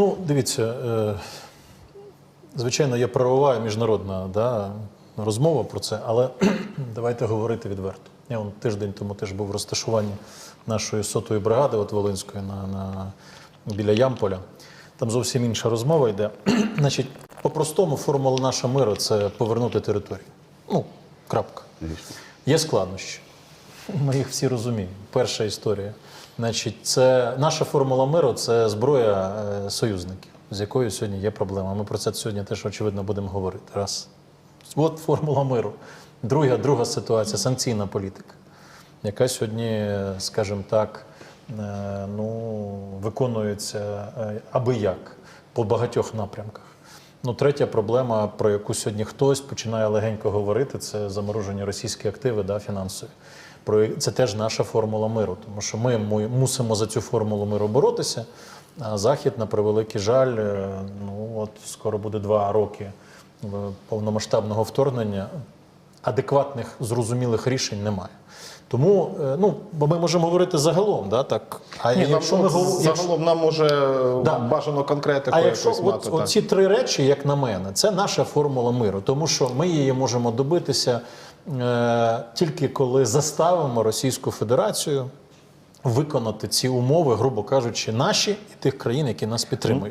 Ну, дивіться, е, звичайно, є правова і міжнародна да, розмова про це, але давайте говорити відверто. Я вон тиждень тому теж був в розташуванні нашої сотої бригади, от Волинської, на, на, біля Ямполя. Там зовсім інша розмова йде. Значить, по-простому формула наша миру це повернути територію. Ну, крапка. Є складнощі. Ми їх всі розуміємо. Перша історія. Значить, це наша формула миру це зброя е, союзників, з якою сьогодні є проблема. Ми про це сьогодні теж очевидно будемо говорити. Раз. От формула миру. Друга, друга ситуація санкційна політика, яка сьогодні, скажімо так, е, ну, виконується е, аби як по багатьох напрямках. Ну, третя проблема, про яку сьогодні хтось починає легенько говорити, це заморожені російські активи да, фінансові. Про це теж наша формула миру, тому що ми му- мусимо за цю формулу миру боротися. А Захід, на превеликий жаль, е, ну от скоро буде два роки е, повномасштабного вторгнення. Адекватних зрозумілих рішень немає. Тому е, ну, бо ми можемо говорити загалом, да, так. А Ні, якщо нам, ми от загалом нам може Да. бажано конкретику А якщо якось от, мати. оці три речі, як на мене, це наша формула миру, тому що ми її можемо добитися тільки коли заставимо Російську Федерацію виконати ці умови, грубо кажучи, наші і тих країн, які нас підтримують.